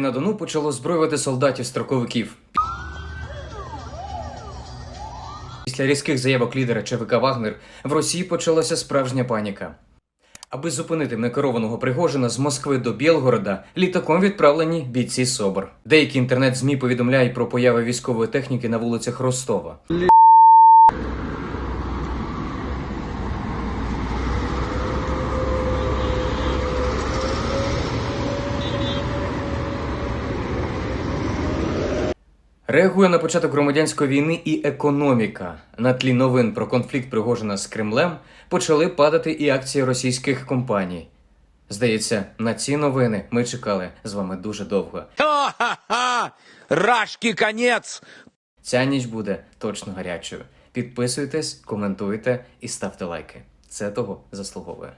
на Дону почало зброювати солдатів строковиків. Після різких заявок лідера ЧВК Вагнер в Росії почалася справжня паніка. Аби зупинити некерованого Пригожина з Москви до Білгорода, літаком відправлені бійці СОБР. Деякі інтернет-змі повідомляють про появи військової техніки на вулицях Ростова. Реагує на початок громадянської війни і економіка. На тлі новин про конфлікт Пригожина з Кремлем почали падати і акції російських компаній. Здається, на ці новини ми чекали з вами дуже довго. Ха-ха-ха! Рашки конец! Ця ніч буде точно гарячою. Підписуйтесь, коментуйте і ставте лайки. Це того заслуговує.